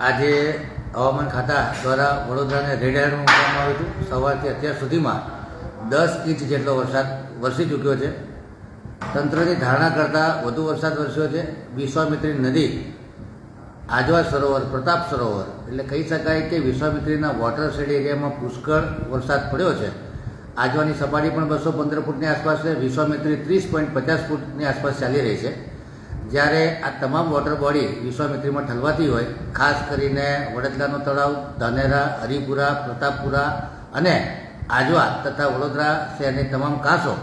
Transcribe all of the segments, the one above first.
આજે હવામાન ખાતા દ્વારા વડોદરાને રેડ એલર્ટ મૂકવામાં આવ્યું હતું. સવારથી અત્યાર સુધીમાં દસ ઇંચ જેટલો વરસાદ વરસી ચૂક્યો છે. તંત્રની ધારણા કરતાં વધુ વરસાદ વરસ્યો છે. વિશ્વામિત્રી નદી, આજવા સરોવર, પ્રતાપ સરોવર, એટલે કહી શકાય કે વિશ્વામિત્રીના વોટર શેડ એરિયામાં પુષ્કળ વરસાદ પડ્યો છે. આજવાની સપાટી પણ બસો પંદર ફૂટની આસપાસ છે. વિશ્વામિત્રી ત્રીસ પોઈન્ટ પચાસ ફૂટની આસપાસ ચાલી રહી છે. જ્યારે આ તમામ વોટર બોડી વિશ્વામિત્રીમાં ઠલવાતી હોય, ખાસ કરીને વડોદરાનો તળાવ, ધાનેરા, હરિપુરા, પ્રતાપપુરા અને આજવા તથા વડોદરા શહેરની તમામ કાંસો,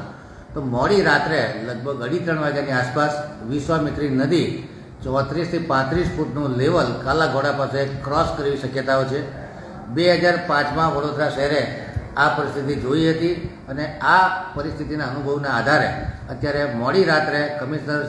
તો મોડી રાત્રે લગભગ અઢી ત્રણ વાગ્યાની આસપાસ વિશ્વામિત્રી નદી ચોત્રીસથી પાંત્રીસ ફૂટનું લેવલ કાલાઘોડા પાસે ક્રોસ કરવી શક્યતાઓ છે. બે હજાર પાંચમાં વડોદરા શહેરે આ પરિસ્થિતિ જોઈ હતી અને આ પરિસ્થિતિના અનુભવના આધારે અત્યારે મોડી રાત્રે કમિશનર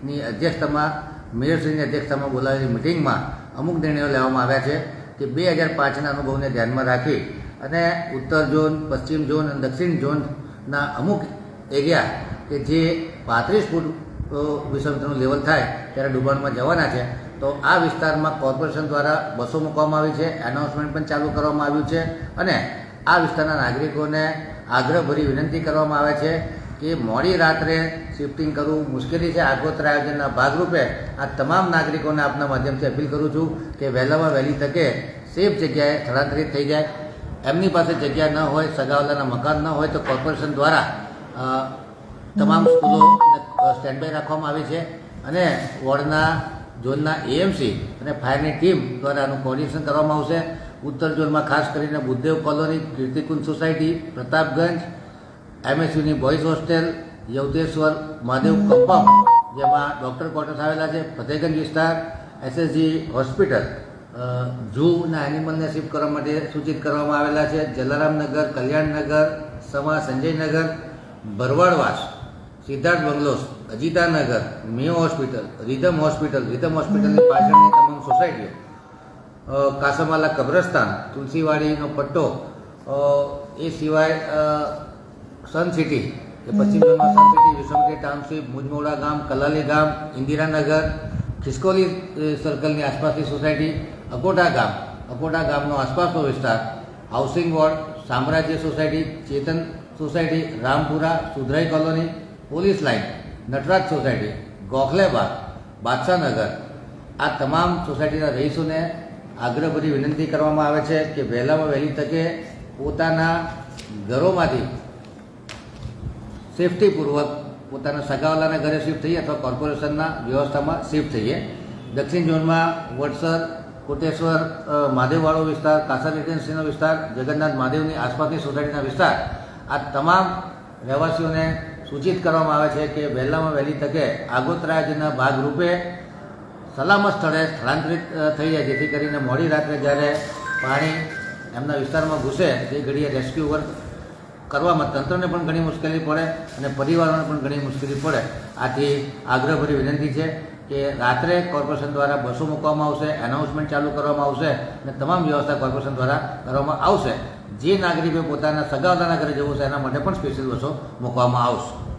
શ્રીની અધ્યક્ષતામાં, મેયરશ્રીની અધ્યક્ષતામાં બોલાવેલી મિટિંગમાં અમુક નિર્ણયો લેવામાં આવ્યા છે કે બે હજાર પાંચના અનુભવને ધ્યાનમાં રાખી અને ઉત્તર ઝોન, પશ્ચિમ ઝોન અને દક્ષિણ ઝોનના અમુક એરિયા કે જે પાંત્રીસ ફૂટ વિષમતાનું લેવલ થાય ત્યારે ડુબાણમાં જવાના છે. તો આ વિસ્તારમાં કોર્પોરેશન દ્વારા બસો મૂકવામાં આવી છે, એનાઉન્સમેન્ટ પણ ચાલુ કરવામાં આવ્યું છે અને આ વિસ્તારના નાગરિકોને આગ્રહભરી વિનંતી કરવામાં આવે છે કે મોડી રાત્રે શિફ્ટિંગ કરવું મુશ્કેલી છે. આગોતરા આયોજનના ભાગરૂપે આ તમામ નાગરિકોને આપના માધ્યમથી અપીલ કરું છું કે વહેલામાં વહેલી તકે સેફ જગ્યાએ સ્થળાંતરિત થઈ જાય. એમની પાસે જગ્યા ન હોય, સગાવાલાના મકાન ન હોય, તો કોર્પોરેશન દ્વારા તમામ સ્કૂલો સ્ટેન્ડ બાય રાખવામાં આવી છે અને વોર્ડના, ઝોનના એએમસી અને ફાયરની ટીમ દ્વારા આનું કોર્ડિનેશન કરવામાં આવશે. ઉત્તર ઝોનમાં ખાસ કરીને Buddhadev colony, Kirtikunj society, Pratapganj એમએસયુની boys hostel Yavateshwar Mahadev compound જેમાં ડૉક્ટર ક્વાર્ટર્સ આવેલા છે, ફતેહગંજ વિસ્તાર એસએસજી હોસ્પિટલ ઝૂના એનિમલને શિફ્ટ કરવા માટે સૂચિત કરવામાં આવેલા છે, Jalaramnagar, Kalyannagar, Sama Sanjaynagar, Bharvadvas, Siddharth bungalows, Ajitanagar Mayo hospital, rhythm hospital, rhythm હોસ્પિટલની પાછળની તમામ સોસાયટીઓ કાસમાલા કબ્રસ્તાન, તુલસીવાડીનો પટ્ટો એ સિવાય સન સિટી એ પશ્ચિમ બંગાળમાં સન સિટી વિશ્વમતી ટાઉનશીપ મુજમોડા ગામ, કલાલી ગામ, ઇન્દિરાનગર, ખિસકોલી સર્કલની આસપાસની સોસાયટી અકોટા ગામ. અકોટા ગામનો આસપાસનો વિસ્તાર housing ward Samrajya society Chetan society Rampura, Sudharai colony police line Natraj society Gokhlebag, Badshahnagar. આ તમામ સોસાયટીના રહીશોને આગ્રહભરી વિનંતી કરવામાં આવે છે કે વહેલામાં વહેલી તકે પોતાના ઘરોમાંથી સેફટીપૂર્વક પોતાના સગાવાલાના ઘરે શિફ્ટ થઈએ અથવા કોર્પોરેશનના વ્યવસ્થામાં શિફ્ટ થઈએ. દક્ષિણ ઝોનમાં વડસર, કોટેશ્વર મહાદેવવાળો વિસ્તાર કાસા રેસિડેન્સીનો વિસ્તાર, જગન્નાથ મહાદેવની આસપાસની સોસાયટીના વિસ્તાર. આ તમામ રહેવાસીઓને સૂચિત કરવામાં આવે છે કે વહેલામાં વહેલી તકે આગોતરાજના ભાગરૂપે સલામત સ્થળે સ્થળાંતરિત થઈ જાય, જેથી કરીને મોડી રાત્રે જ્યારે પાણી એમના વિસ્તારમાં ઘૂસે, તે ઘડીએ રેસ્ક્યુ વર્ક કરવામાં તંત્રને પણ ઘણી મુશ્કેલી પડે અને પરિવારોને પણ ઘણી મુશ્કેલી પડે. આથી આગ્રહભરી વિનંતી છે કે રાત્રે કોર્પોરેશન દ્વારા બસો મૂકવામાં આવશે એનાઉન્સમેન્ટ ચાલુ કરવામાં આવશે અને તમામ વ્યવસ્થા કોર્પોરેશન દ્વારા કરવામાં આવશે. જે નાગરિકો પોતાના સગાવતાના ઘરે જવું છે, એના માટે પણ સ્પેશિયલ બસો મૂકવામાં આવશે.